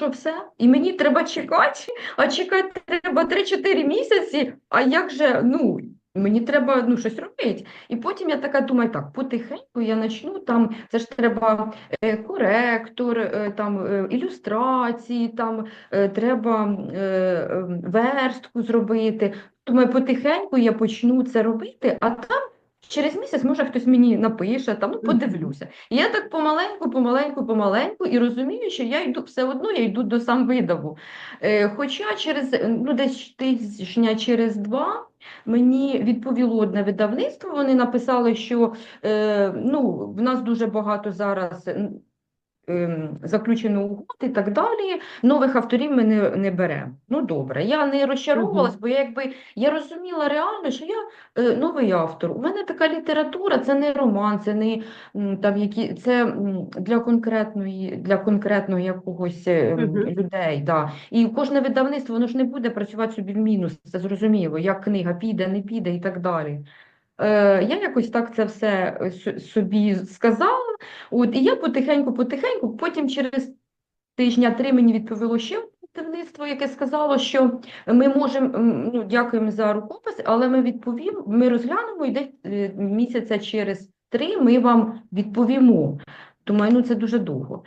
що все, і мені треба чекати, а чекати треба 3-4 місяці, а як же, ну, мені треба ну, щось робити. І потім я така думаю, так, потихеньку я почну, там, це ж треба е, коректор, е, там, е, ілюстрації, там, е, треба е, е, верстку зробити. Думаю, потихеньку я почну це робити, а там через місяць, може, хтось мені напише, там, ну, подивлюся. І я так помаленьку, помаленьку, помаленьку, і розумію, що я йду все одно, я йду до самвидаву. Е, хоча через, ну, десь тижня через два мені відповіло одне видавництво, вони написали, що е, ну, в нас дуже багато зараз заключено угод і так далі. Нових авторів ми не, не беремо. Ну добре, я не розчаровувалась, бо я якби я розуміла реально, що я е, новий автор. У мене така література, це не роман, це не там які це для конкретної, для конкретного якогось е, людей. Да. І кожне видавництво воно ж не буде працювати собі в мінус, це зрозуміло, як книга піде, не піде і так далі. Е, я якось так це все е, собі сказала. От, і я потихеньку-потихеньку, потім через тижня три мені відповіло ще керівництво, яке сказало, що ми можемо, ну, дякуємо за рукопис, але ми відповім, ми розглянемо і десь е, місяця через три ми вам відповімо. Думаю, ну це дуже довго.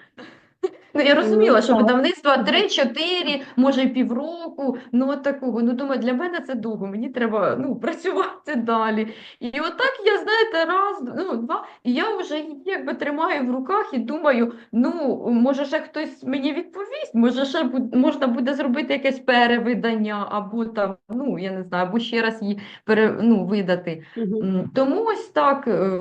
Ну, я розуміла, що так. видавництва 3-4, може півроку, ну от такого. Ну, думаю, для мене це довго, мені треба ну, працювати далі. І отак я, знаєте, раз, ну, два, і я вже її якби тримаю в руках і думаю, ну, може ще хтось мені відповість, може ще можна буде зробити якесь перевидання, або там, ну, я не знаю, або ще раз її пере, ну, видати. Тому ось так. е,